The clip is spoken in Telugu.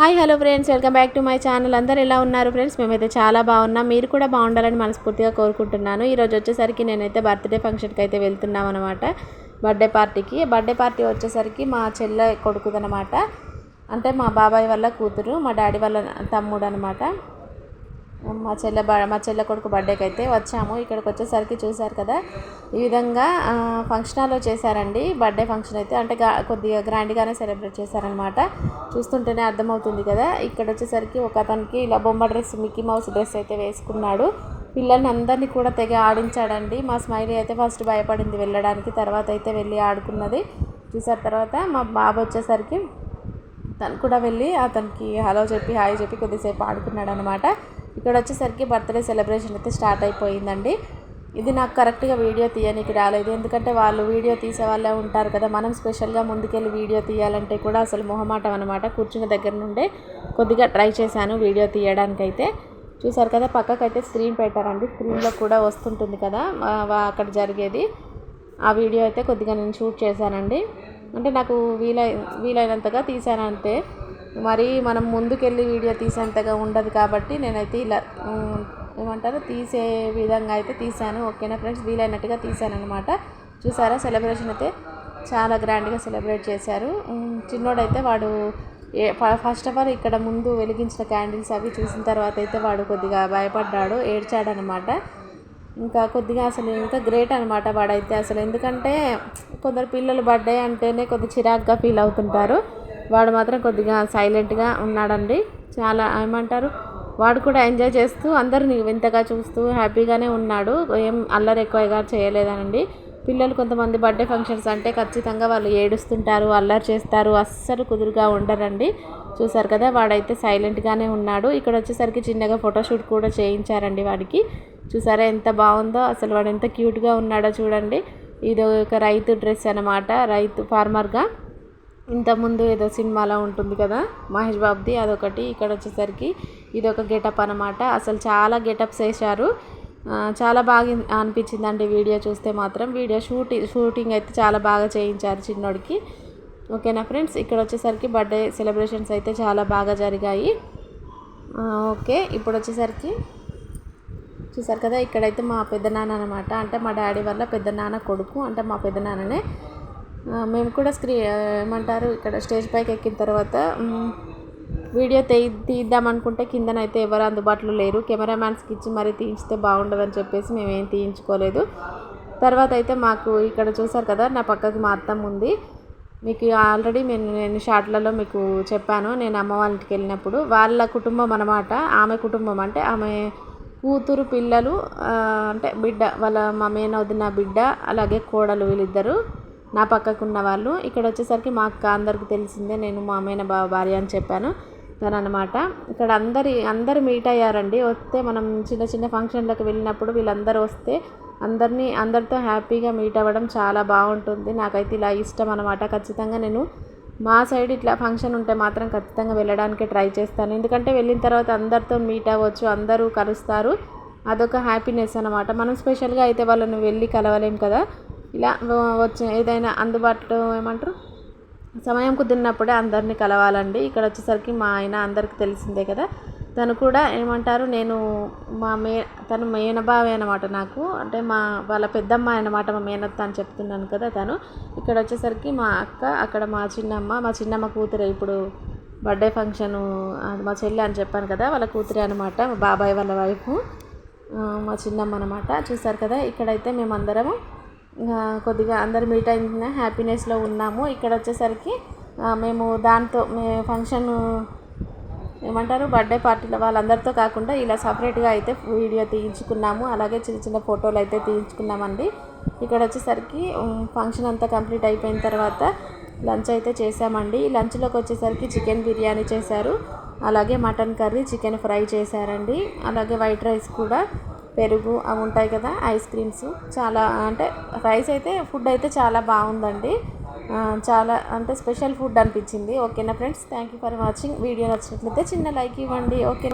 Hi hello friends. Welcome back to my channel. అందరు ఎలా ఉన్నారు ఫ్రెండ్స్? మేమైతే చాలా బాగున్నాం. మీరు కూడా బాగుండాలని మనస్ఫూర్తిగా కోరుకుంటున్నాను. ఈరోజు వచ్చేసరికి నేనైతే బర్త్డే ఫంక్షన్కి అయితే వెళ్తున్నాం అనమాట బర్త్డే పార్టీకి. బర్త్డే పార్టీ వచ్చేసరికి మా చెల్లె కొడుకుదనమాట అంటే మా బాబాయ్ వాళ్ళ కూతురు మా డాడీ వాళ్ళ తమ్ముడు అనమాట మా చెల్లె మా చెల్లె కొడుకు బర్త్డేకి అయితే వచ్చాము. ఇక్కడికి వచ్చేసరికి చూశారు కదా. ఈ విధంగా ఫంక్షన్ హాల్లో చేశారండి. బర్త్డే ఫంక్షన్ అయితే అంటే కొద్దిగా గ్రాండ్గానే సెలబ్రేట్ చేశారనమాట చూస్తుంటేనే అర్థమవుతుంది కదా. ఇక్కడ వచ్చేసరికి ఒక అతనికి ఇలా బొమ్మ డ్రెస్ మిక్కీ మౌస్ డ్రెస్ అయితే వేసుకున్నాడు. పిల్లల్ని అందరినీ కూడా తెగ ఆడించాడండి. మా స్మైలీ అయితే ఫస్ట్ భయపడింది వెళ్ళడానికి. తర్వాత అయితే వెళ్ళి ఆడుకున్నది. చూసారు తర్వాత మా బాబు వచ్చేసరికి తను కూడా వెళ్ళి అతనికి హలో చెప్పి హాయ్ చెప్పి కొద్దిసేపు ఆడుకున్నాడు అనమాట ఇక్కడ వచ్చేసరికి బర్త్డే సెలబ్రేషన్ అయితే స్టార్ట్ అయిపోయిందండి. ఇది నాకు కరెక్ట్గా వీడియో తీయడానికి రాలేదు. ఎందుకంటే వాళ్ళు వీడియో తీసే వాళ్ళే ఉంటారు కదా. మనం స్పెషల్గా ముందుకెళ్ళి వీడియో తీయాలంటే కూడా అసలు మొహమాటం అనమాట కూర్చున్న దగ్గర నుండే కొద్దిగా ట్రై చేశాను వీడియో తీయడానికైతే. చూసారు కదా పక్కకైతే స్క్రీన్ పెట్టారండి. స్క్రీన్లో కూడా వస్తుంటుంది కదా అక్కడ జరిగేది. ఆ వీడియో అయితే కొద్దిగా నేను షూట్ చేశానండి. అంటే నాకు వీలై వీలైనంతగా తీశానంటే మరి మనం ముందుకెళ్ళి వీడియో తీసేంతగా ఉండదు కాబట్టి నేనైతే ఇలా ఏమంటారు తీసే విధంగా అయితే తీసాను ఓకేనా ఫ్రెండ్స్? వీలైనట్టుగా తీసాను అనమాట చూసారా? సెలబ్రేషన్ అయితే చాలా గ్రాండ్గా సెలబ్రేట్ చేశారు. చిన్నోడైతే వాడు ఏ ఫస్ట్ ఆఫ్ ఆల్ ఇక్కడ ముందు వెలిగించిన క్యాండిల్స్ అవి చూసిన తర్వాత అయితే వాడు కొద్దిగా భయపడ్డాడు ఏడ్చాడనమాట ఇంకా కొద్దిగా అసలు ఇంకా గ్రేట్ అనమాట వాడైతే అసలు. ఎందుకంటే కొందరు పిల్లలు బర్త్డే అంటేనే కొద్దిగా చిరాగ్గా ఫీల్ అవుతుంటారు. వాడు మాత్రం కొద్దిగా సైలెంట్గా ఉన్నాడండి. చాలా ఏమంటారు? వాడు కూడా ఎంజాయ్ చేస్తూ అందరిని వింతగా చూస్తూ హ్యాపీగానే ఉన్నాడు. ఏం అల్లరి ఎక్కువగా చేయలేదనండి. పిల్లలు కొంతమంది బర్త్డే ఫంక్షన్స్ అంటే ఖచ్చితంగా వాళ్ళు ఏడుస్తుంటారు అల్లరి చేస్తారు అస్సలు కుదురుగా ఉండరండి. చూసారు కదా వాడైతే సైలెంట్గానే ఉన్నాడు. ఇక్కడ వచ్చేసరికి చిన్నగా ఫోటోషూట్ కూడా చేయించారండి వాడికి. చూసారా ఎంత బాగుందో అసలు వాడు ఎంత క్యూట్గా ఉన్నాడో చూడండి. ఇది ఒక రైతు డ్రెస్ అనమాట రైతు ఫార్మర్గా ఇంతకుముందు ఏదో సినిమాలో ఉంటుంది కదా మహేష్ బాబుది అదొకటి. ఇక్కడ వచ్చేసరికి ఇది ఒక గెటప్ అనమాట అసలు చాలా గెటప్స్ వేశారు. చాలా బాగా అనిపించిందండి వీడియో చూస్తే మాత్రం. వీడియో షూటింగ్ షూటింగ్ అయితే చాలా బాగా చేయించారు చిన్నోడికి. ఓకేనా ఫ్రెండ్స్? ఇక్కడ వచ్చేసరికి బర్త్డే సెలబ్రేషన్స్ అయితే చాలా బాగా జరిగాయి. ఓకే. ఇప్పుడు వచ్చేసరికి చూసారు కదా ఇక్కడైతే మా పెద్దనాన్న అనమాట అంటే మా డాడీ వల్ల పెద్దనాన్న కొడుకు అంటే మా పెద్దనాన్ననే మేము కూడా స్క్రీ ఏమంటారు ఇక్కడ స్టేజ్ పైకి ఎక్కిన తర్వాత వీడియో తీ తీద్దాం అనుకుంటే కిందనైతే ఎవరు అందుబాటులో లేరు. కెమెరామ్యాన్స్కి ఇచ్చి మరీ తీయించితే బాగుండదని చెప్పేసి మేమేం తీయించుకోలేదు. తర్వాత అయితే మాకు ఇక్కడ చూసారు కదా నా పక్కకి మా అత్తమ్మ ఉంది. మీకు ఆల్రెడీ నేను నేను షార్ట్లలో మీకు చెప్పాను నేను అమ్మ వాళ్ళ ఇంటికి వెళ్ళినప్పుడు. వాళ్ళ కుటుంబం అనమాట ఆమె కుటుంబం అంటే ఆమె కూతురు పిల్లలు అంటే బిడ్డ వాళ్ళ మా మేనవదిన బిడ్డ అలాగే కోడలు వీళ్ళిద్దరు. నా పక్కకు ఉన్న వాళ్ళు. ఇక్కడ వచ్చేసరికి మా అక్క అందరికి తెలిసిందే నేను మా అమ్మాయిన బా భార్య అని చెప్పాను. తను అనమాట ఇక్కడ అందరి అందరు మీట్ అయ్యారండి. వస్తే మనం చిన్న చిన్న ఫంక్షన్లకు వెళ్ళినప్పుడు వీళ్ళందరూ వస్తే అందరినీ అందరితో హ్యాపీగా మీట్ అవ్వడం చాలా బాగుంటుంది. నాకైతే ఇలా ఇష్టం అనమాట ఖచ్చితంగా నేను మా సైడ్ ఇట్లా ఫంక్షన్ ఉంటే మాత్రం ఖచ్చితంగా వెళ్ళడానికి ట్రై చేస్తాను. ఎందుకంటే వెళ్ళిన తర్వాత అందరితో మీట్ అవ్వచ్చు అందరూ కలుస్తారు. అదొక హ్యాపీనెస్ అనమాట మనం స్పెషల్గా అయితే వాళ్ళని వెళ్ళి కలవలేం కదా. ఇలా వచ్చే ఏదైనా అందుబాటులో ఏమంటారు? సమయం కుదిరినప్పుడే అందరినీ కలవాలండి. ఇక్కడ వచ్చేసరికి మా ఆయన అందరికి తెలిసిందే కదా. తను కూడా ఏమంటారు? నేను మా మే తను మేనబావే అనమాట నాకు. అంటే మా వాళ్ళ పెద్దమ్మ అనమాట మా మేనత్త అని చెప్తున్నాను కదా తను. ఇక్కడ వచ్చేసరికి మా అక్క అక్కడ మా చిన్నమ్మ మా చిన్నమ్మ కూతురు. ఇప్పుడు బర్త్డే ఫంక్షను మా చెల్లి అని చెప్పాను కదా వాళ్ళ కూతురే అనమాట మా బాబాయ్ వాళ్ళ వైఫ్. మా చిన్నమ్మ అనమాట చూసారు కదా ఇక్కడైతే మేమందరము కొద్దిగా అందరు మీట్ అయిన హ్యాపీనెస్లో ఉన్నాము. ఇక్కడ వచ్చేసరికి మేము దాంతో మే ఫంక్షన్ ఏమంటారు బర్త్డే పార్టీలో వాళ్ళందరితో కాకుండా ఇలా సపరేట్గా అయితే వీడియో తీయించుకున్నాము. అలాగే చిన్న చిన్న ఫోటోలు అయితే తీయించుకున్నామండి. ఇక్కడ వచ్చేసరికి ఫంక్షన్ అంతా కంప్లీట్ అయిపోయిన తర్వాత లంచ్ అయితే చేసామండి లంచ్లోకి వచ్చేసరికి చికెన్ బిర్యానీ చేశారు. అలాగే మటన్ కర్రీ చికెన్ ఫ్రై చేశారండి. అలాగే వైట్ రైస్ కూడా పెరుగు అవి ఉంటాయి కదా ఐస్ క్రీమ్స్. చాలా అంటే రైస్ అయితే ఫుడ్ అయితే చాలా బాగుందండి. చాలా అంటే స్పెషల్ ఫుడ్ అనిపించింది. ఓకేనా friends? Thank you for watching. Video నచ్చినట్లయితే చిన్న లైక్ ఇవ్వండి. ఓకే